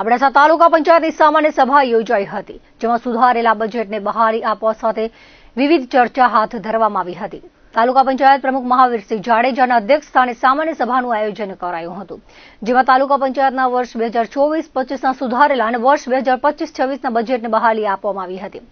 અબડાસા તાલુકા પંચાયતની સામાન્ય સભા યોજાઈ હતી, જેમાં સુધારેલા બજેટને બહાલી આપવા સાથે વિવિધ ચર્ચા હાથ ધરવામાં આવી હતી. તાલુકા પંચાયત પ્રમુખ મહાવીરસિંહ જાડેજાના અધ્યક્ષ સ્થાને સામાન્ય સભાનું આયોજન કરાયું હતું, જેમાં તાલુકા પંચાયતના વર્ષ બે હજાર ચોવીસ પચીસના સુધારેલા અને વર્ષ બે હજાર પચીસ છવ્વીસના બજેટને બહાલી આપવામાં આવી હતી.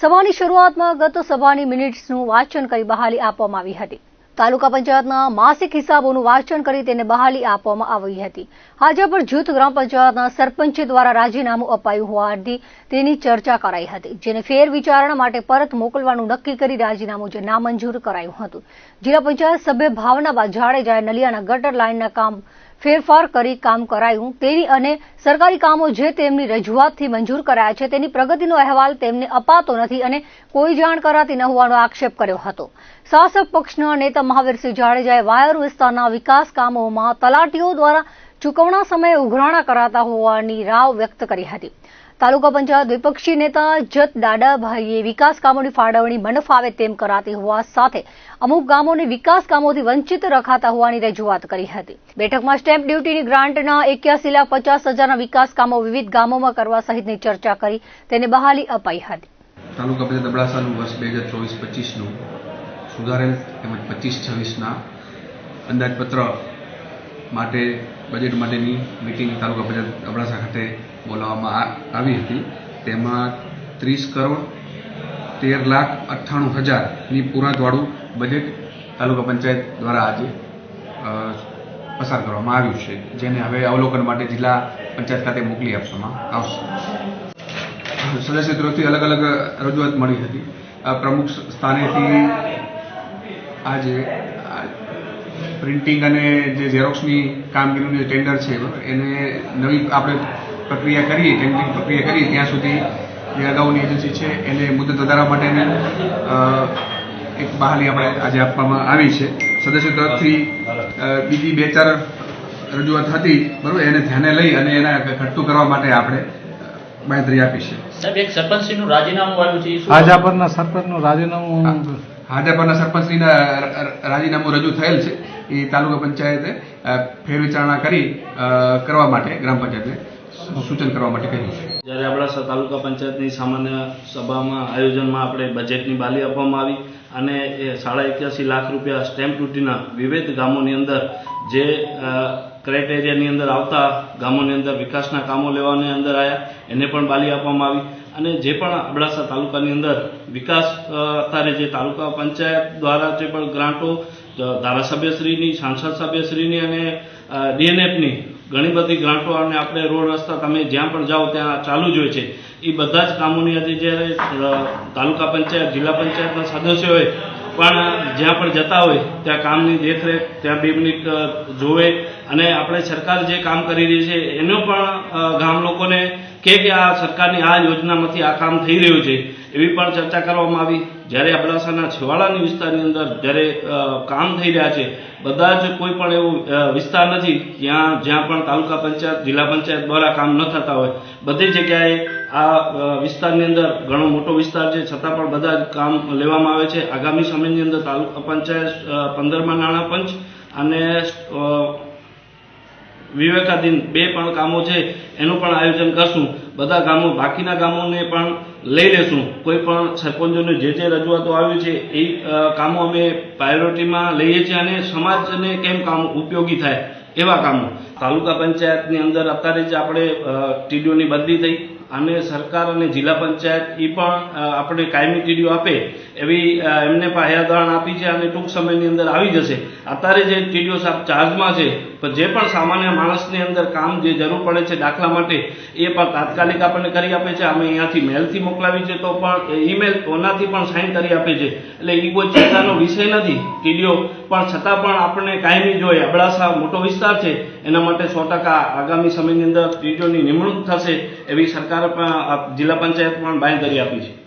સભાની શરૂઆતમાં ગત સભાની મિનિટ્સનું વાંચન કરી બહાલી આપવામાં આવી હતી. તાલુકા પંચાયતના માસિક હિસાબોનું વાંચન કરી તેને બહાલી આપવામાં આવી હતી. હાજરપુર જૂથ ગ્રામ પંચાયતના સરપંચ દ્વારા રાજીનામું અપાયું હોવાથી તેની ચર્ચા કરાઈ હતી, જેને ફેર વિચારણા માટે પરત મોકલવાનું નક્કી કરી રાજીનામું જે નામંજૂર કરાયું હતું. જિલ્લા પંચાયત સભ્ય ભાવનાબા જાડેજાએ નલિયાના ગટર લાઇનના કામ ફેરફાર કરી કામ કરાયું. તેની અને સરકારી કામો જે તેમની રજૂઆતથી મંજૂર કરાયા છે, તેની પ્રગતિનો અહેવાલ તેમને અપાતો નથી અને કોઈ જાણ કરાતી ન હોવાનો આક્ષેપ કર્યો હતો. શાસક પક્ષના નેતા મહાવીરસિંહ જાડેજાએ વાયર વિસ્તારના વિકાસ કામોમાં તલાટીઓ દ્વારા ચૂકવણા સમયે ઉઘરાણા કરાતા હોવાની રાવ વ્યક્ત કરી હતી. તાલુકા પંચાયત વિપક્ષી નેતા જત દાડાભાઈએ વિકાસ કામોની ફાળવણી મન ફાવે તેમ કરાતી હોવા સાથે અમુક ગામોને વિકાસ કામોથી વંચિત રખાતા હોવાની રજૂઆત કરી હતી. બેઠકમાં સ્ટેમ્પ ડ્યુટીની ગ્રાન્ટના એક્યાસી લાખ પચાસ હજારના વિકાસ કામો વિવિધ ગામોમાં કરવા સહિતની ચર્ચા કરી તેને બહાલી અપાઈ હતી. તાલુકા પંચાયત અબડાસાનું વર્ષ બે હજાર ચોવીસ પચીસનું સુધારેલ તેમજ પચીસ છવ્વીસના અંદાજપત્ર માટે બજેટ માટેની મિટિંગ તાલુકા પંચાયત અબડાસા ખાતે બોલાવવામાં આવી હતી. તેમાં ત્રીસ કરોડ તેર લાખ અઠ્ઠાણું હજારની પૂરાંતવાળું બજેટ તાલુકા પંચાયત દ્વારા આજે પસાર કરવામાં આવ્યું છે. જેને હવે અવલોકન માટે જિલ્લા પંચાયત ખાતે મોકલી આપવામાં આવશે. સદસ્ય તરફથી અલગ અલગ રજૂઆત મળી હતી. પ્રમુખ સ્થાનેથી આજે પ્રિન્ટિંગ અને જે ઝેરોક્સની કામગીરીનું જે ટેન્ડર છે એને નવી આપણે પ્રક્રિયા કરીએ ટેન્ડરિંગ પ્રક્રિયા કરીએ ત્યાં સુધી જે અગાઉની એજન્સી છે એને મુદત વધારવા માટેની એક બહાલી આપણે આજે આપવામાં આવી છે. સદસ્ય તરફથી બીજી બે ચાર રજૂઆત હતી બરાબર એને ધ્યાને લઈ અને એના ઘટતું કરવા માટે આપણે બાંયધરી આપી છે. સાહેબ એક સરપંચશ્રીનું રાજીનામું આવ્યું છે એ હાજા પરના સરપંચનું રાજીનામું હાજાપરના સરપંચશ્રીના રાજીનામું રજૂ થયેલ છે. એ તાલુકા પંચાયતે ફેરવિચારણા કરી કરવા માટે ગ્રામ પંચાયતને સૂચન કરવા માટે કહ્યું છે. જ્યારે આપણા તાલુકા પંચાયતની સામાન્ય સભામાં આયોજનમાં આપણે બજેટની બાલી આપવામાં આવી અને એ સાડા એક્યાસી લાખ રૂપિયા સ્ટેમ્પ ડ્યુટીના વિવિધ ગામોની અંદર જે ક્રાઇટેરિયાની અંદર આવતા ગામોની અંદર વિકાસના કામો લેવાની અંદર આવ્યા એને પણ બાલી આપવામાં આવી અને જે પણ અબડાસા તાલુકાની અંદર વિકાસ અત્યારે જે તાલુકા પંચાયત દ્વારા જે પણ ગ્રાન્ટો ધારાસભ્યશ્રીની, સાંસદ સભ્યશ્રીની અને ડીએનએફની ઘણી બધી ગ્રાન્ટો અને આપણે રોડ રસ્તા, તમે જ્યાં પણ જાઓ ત્યાં ચાલુ જ હોય છે. એ બધા જ કામોની આજે જ્યારે તાલુકા પંચાયત, જિલ્લા પંચાયતના સદસ્યોએ પણ જ્યાં પણ જતા હોય, ત્યાં કામની દેખરેખ, ત્યાં બે જોવે અને આપણે સરકાર જે કામ કરી રહી છે, એનો પણ ગામ લોકોને કે કે આ સરકારની આ યોજનામાંથી આ કામ થઈ રહ્યું છે, એવી પણ ચર્ચા કરવામાં આવી. જ્યારે અબડાસાના છેવાડાની વિસ્તારની અંદર જ્યારે કામ થઈ રહ્યા છે, બધા જ કોઈ પણ એવું વિસ્તાર નથી જ્યાં જ્યાં પણ તાલુકા પંચાયત, જિલ્લા પંચાયત દ્વારા કામ ન થતા હોય, બધી જગ્યાએ આ વિસ્તારની અંદર ઘણો મોટો વિસ્તાર છે. છતાં પણ બધા જ કામ લેવામાં આવે છે. આગામી સમયની અંદર તાલુકા પંચાયત પંદરમાં નાણાં પંચ અને વિવેકાધીન બે પણ કામો છે. એનું પણ આયોજન કરશું. બધા ગામો, બાકીના ગામોને પણ લઈ લેશું. કોઈ પણ સરપંચોને જે જે રજૂઆતો આવી છે, એ કામો અમે પ્રાયોરિટીમાં લઈએ છીએ અને સમાજને કેમ કામ ઉપયોગી થાય એવા કામો. તાલુકા પંચાયતની અંદર અત્યારે જ આપણે ટીડીઓની બદલી થઈ. અને સરકાર અને જિલ્લા પંચાયત એ પણ આપણે કાયમી ટીડીઓ આપે એવી એમને પણ હયાદારણ આપી છે અને ટૂંક સમયની અંદર આવી જશે. અત્યારે જે ટીડીઓ સાહેબ ચાર્જમાં છે પણ જે પણ સામાન્ય માણસની અંદર કામ જે જરૂર પડે છે દાખલા માટે, એ પણ તાત્કાલિક આપણને કરી આપે છે. અમે અહીંયાથી મેલથી મોકલાવી છે તો પણ ઈમેલ ઓનાથી પણ સાઇન કરી આપે છે. એટલે એ કોઈ ચિંતાનો વિષય નથી. કીડીઓ, પણ છતાં પણ આપણને કાયમી જોઈએ અબડાસા મોટો વિસ્તાર છે, એના માટે સો ટકા આગામી સમયની અંદર કીડીઓની નિમણૂક થશે એવી સરકારે પણ, જિલ્લા પંચાયત પણ બાંયધરી આપી છે.